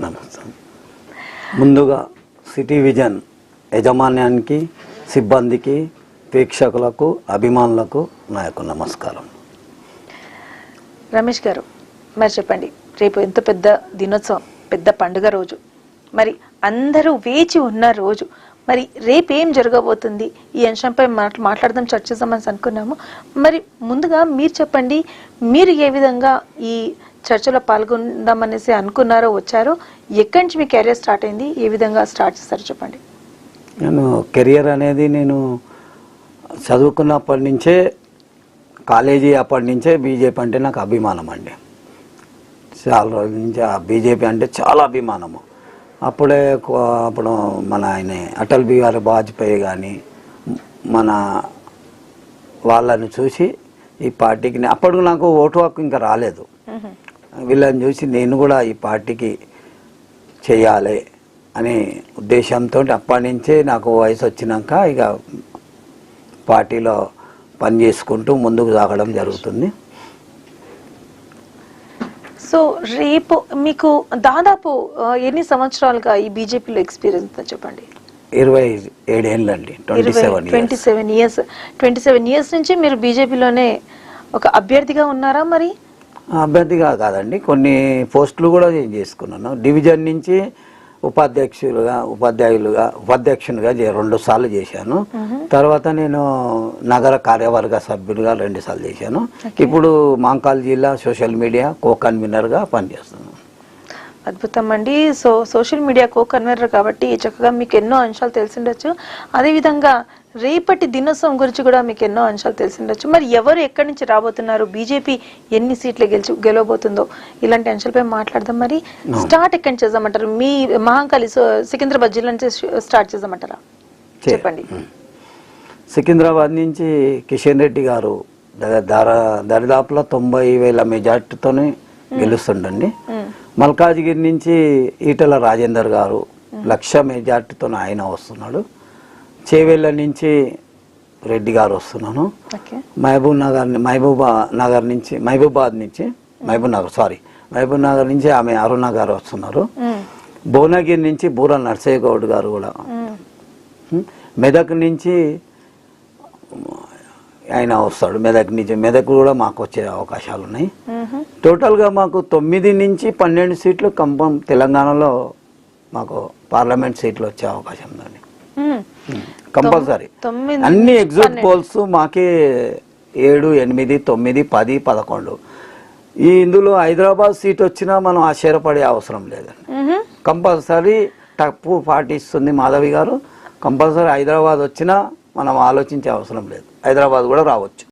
నమస్తే ముందుగా city vision యజమాన్యానికి సిబ్బందికి ప్రేక్షకులకు అభిమానులకు నా యొక్క నమస్కారం. రమేష్ గారు మరి చెప్పండి రేపు ఎంత పెద్ద దినోత్సవం పెద్ద పండుగ రోజు? మరి అందరూ వేచి ఉన్న రోజు మరి రేపు ఏం జరగబోతుంది? ఈ అంశంపై మాట్లా మాట్లాడదాం చర్చిద్దామని అనుకున్నాము. మరి ముందుగా మీరు చెప్పండి మీరు ఏ విధంగా ఈ చర్చలో పాల్గొందామనేసి అనుకున్నారో వచ్చారో ఎక్కడి నుంచి మీ కెరీర్ స్టార్ట్ అయింది? ఏ విధంగా స్టార్ట్ చేస్తారో చెప్పండి. నేను కెరియర్ అనేది నేను చదువుకున్నప్పటి నుంచే కాలేజీ అప్పటి నుంచే బీజేపీ అంటే నాకు అభిమానం అండి. చాలా రోజుల నుంచి బీజేపీ అంటే చాలా అభిమానము. అప్పుడే అప్పుడు మన ఆయన అటల్ బిహారీ వాజ్పేయి కానీ మన వాళ్ళని చూసి ఈ పార్టీకి అప్పుడు నాకు ఓటు హక్కు ఇంకా రాలేదు. వీళ్ళని చూసి నేను కూడా ఈ పార్టీకి చేయాలి అనే ఉద్దేశంతో అప్పటి నుంచే నాకు వయసు వచ్చినాక ఇక పార్టీలో పని చేసుకుంటూ ముందుకు సాగడం జరుగుతుంది. సో రేపు మీకు దాదాపు ఎన్ని సంవత్సరాలుగా ఈ బీజేపీలో ఎక్స్పీరియన్స్ చెప్పండి? ఇరవై ఏడేళ్ళండి twenty seven twenty seven years twenty seven years నుంచి మీరు బీజేపీలోనే ఒక అభ్యర్థిగా ఉన్నారా మరి? అభ్యర్థిగా కాదండి. కొన్ని పోస్టులు కూడా నేను చేసుకున్నాను. డివిజన్ నుంచి ఉపాధ్యక్షులుగా ఉపాధ్యాయులుగా ఉపాధ్యక్షునిగా రెండు సార్లు చేశాను. తర్వాత నేను నగర కార్యవర్గ సభ్యులుగా రెండు సార్లు చేశాను. ఇప్పుడు మాంకాల్ జిల్లా సోషల్ మీడియా కో కన్వీనర్గా పనిచేస్తున్నాను. అద్భుతం అండి. So social media co convener కాబట్టి చక్కగా మీకు ఎన్నో అంశాలు తెలిసిండొచ్చు అదేవిధంగా రేపటి దినోత్సవం గురించి కూడా మీకు ఎన్నో అంశాలు తెలిసిండొచ్చు. మరి ఎవరు ఎక్కడి నుంచి రాబోతున్నారు? బీజేపీ ఎన్ని సీట్లు గెలిచి గెలవబోతుందో? ఇలాంటి అంశాలపై మాట్లాడదాం మరి. స్టార్ట్ ఎక్కడి నుంచి చేద్దామంటారు? మీ మహాంకాళి సికింద్రాబాద్ జిల్లా నుంచి స్టార్ట్ చేద్దామంటారా? చెప్పండి. సికింద్రాబాద్ నుంచి కిషన్ రెడ్డి గారు దరిదాపులో తొంభై వేల మెజార్టీతోనే గెలుస్తుండండి. మల్కాజ్గిరి నుంచి ఈటల రాజేందర్ గారు లక్ష మెజార్టీతో ఆయన వస్తున్నాడు. చేవెళ్ళ నుంచి రెడ్డి గారు వస్తున్నాను మహబూబ్ నగర్ మహబూబా నగర్ నుంచి మహబూబాద్ నుంచి మహబూబ్ నగర్ సారీ మహబూబ్ నగర్ నుంచి ఆమె అరుణ గారు వస్తున్నారు. భువనగిరి నుంచి బూర నర్సయ్య గౌడ్ గారు కూడా. మెదక్ నుంచి ఆయన వస్తాడు మెదక్ నుంచి మెదక్ కూడా మాకు వచ్చే అవకాశాలు ఉన్నాయి. టోటల్గా మాకు తొమ్మిది నుంచి పన్నెండు సీట్లు కంపం తెలంగాణలో మాకు పార్లమెంట్ సీట్లు వచ్చే అవకాశం ఉందండి. కంపల్సరీ. అన్ని ఎగ్జిట్ పోల్స్ మాకే ఏడు ఎనిమిది తొమ్మిది పది పదకొండు. ఈ ఇందులో హైదరాబాద్ సీట్ వచ్చినా మనం ఆశ్చర్యపడే అవసరం లేదండి. కంపల్సరీ తప్పు పాటిస్తుంది మాధవి గారు. కంపల్సరీ హైదరాబాద్ వచ్చినా మనం ఆలోచించే అవసరం లేదు. హైదరాబాద్ కూడా రావచ్చు.